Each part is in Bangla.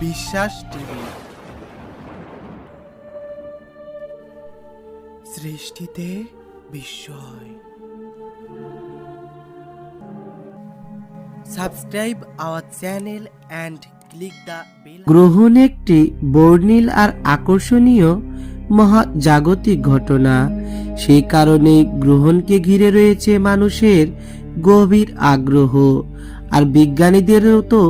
বিশ্বাস টিভি। সৃষ্টিতে বিস্ময়। Subscribe our channel and click the গ্রহণ একটি বর্ণিল আর আকর্ষণীয় মহাজাগতিক ঘটনা। সেই কারণে গ্রহণকে ঘিরে রয়েছে মানুষের গভীর আগ্রহ। আর বিজ্ঞানীদেরও তো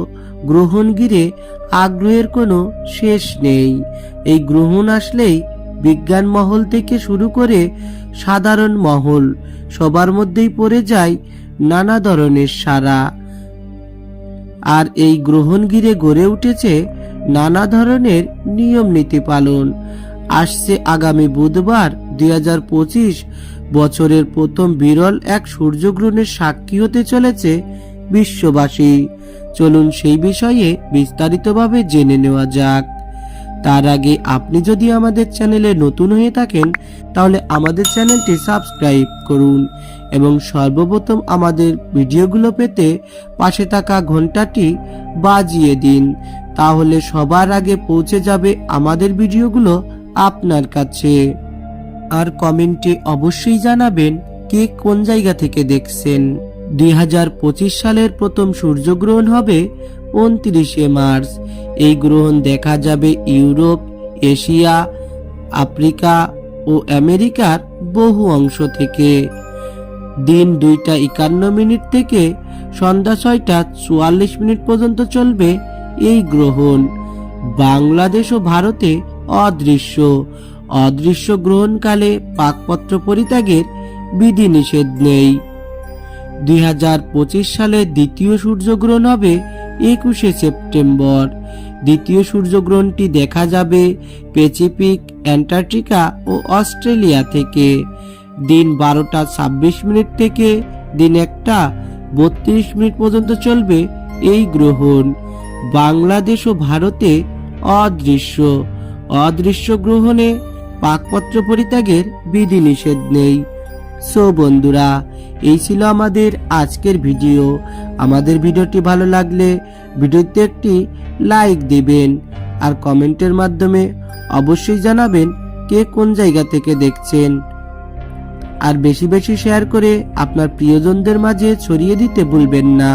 গ্রহণ ঘিরে আগ্রহের কোনো শেষ নেই। এই গ্রহণ আসলেই বিজ্ঞান মহল থেকে শুরু করে সাধারণ মহল সবার মধ্যেই পড়ে যায় নানা ধরনের সারা। আর এই গ্রহণ ঘিরে গড়ে উঠেছে নানা ধরনের নিয়ম নীতি পালন। আসছে আগামী বুধবার দুই হাজার পঁচিশ বছরের প্রথম বিরল এক সূর্যগ্রহণের সাক্ষী হতে চলেছে বিশ্ববাসী। চলুন সেই বিষয়ে বিস্তারিতভাবে জেনে নেওয়া যাক। তার আগে আপনি যদি আমাদের চ্যানেলে নতুন হয়ে থাকেন, তাহলে আমাদের চ্যানেলটি সাবস্ক্রাইব করুন এবং সর্বপ্রথম আমাদের ভিডিওগুলো পেতে পাশে থাকা ঘন্টাটি বাজিয়ে দিন। তাহলে সবার আগে পৌঁছে যাবে আমাদের ভিডিওগুলো আপনার কাছে। আর কমেন্টে অবশ্যই জানাবেন কে কোন জায়গা থেকে দেখছেন। দুই হাজার পঁচিশ সালের প্রথম সূর্যগ্রহণ হবে উনত্রিশে মার্চ। এই গ্রহণ দেখা যাবে ইউরোপ, এশিয়া, আফ্রিকা ও আমেরিকার বহু অংশ থেকে। দিন দুইটা একান্ন মিনিট থেকে সন্ধ্যা ছয়টা চুয়াল্লিশ মিনিট পর্যন্ত চলবে এই গ্রহণ। বাংলাদেশ ও ভারতে অদৃশ্য। অদৃশ্য গ্রহণকালে পাকপত্র পরিত্যাগের বিধিনিষেধ নেই। দুই সালে দ্বিতীয় সূর্যগ্রহণ হবে একুশে সেপ্টেম্বর। দ্বিতীয় সূর্যগ্রহণটি দেখা যাবে প্যাসিফিক, অ্যান্টার্কটিকা ও অস্ট্রেলিয়া থেকে। দিন বারোটা ছাব্বিশ মিনিট থেকে দিন একটা বত্রিশ মিনিট পর্যন্ত চলবে এই গ্রহণ। বাংলাদেশ ও ভারতে অদৃশ্য। অদৃশ্য গ্রহণে পাকপত্র পরিত্যাগের বিধিনিষেধ নেই। সো বন্ধুরা, এই ছিল আমাদের আজকের ভিডিও। আমাদের ভিডিওটি ভালো লাগলে ভিডিওতে একটি লাইক দিবেন আর কমেন্টের মাধ্যমে অবশ্যই জানাবেন কে কোন জায়গা থেকে দেখছেন। আর বেশি বেশি শেয়ার করে আপনার প্রিয়জনদের মাঝে ছড়িয়ে দিতে ভুলবেন না।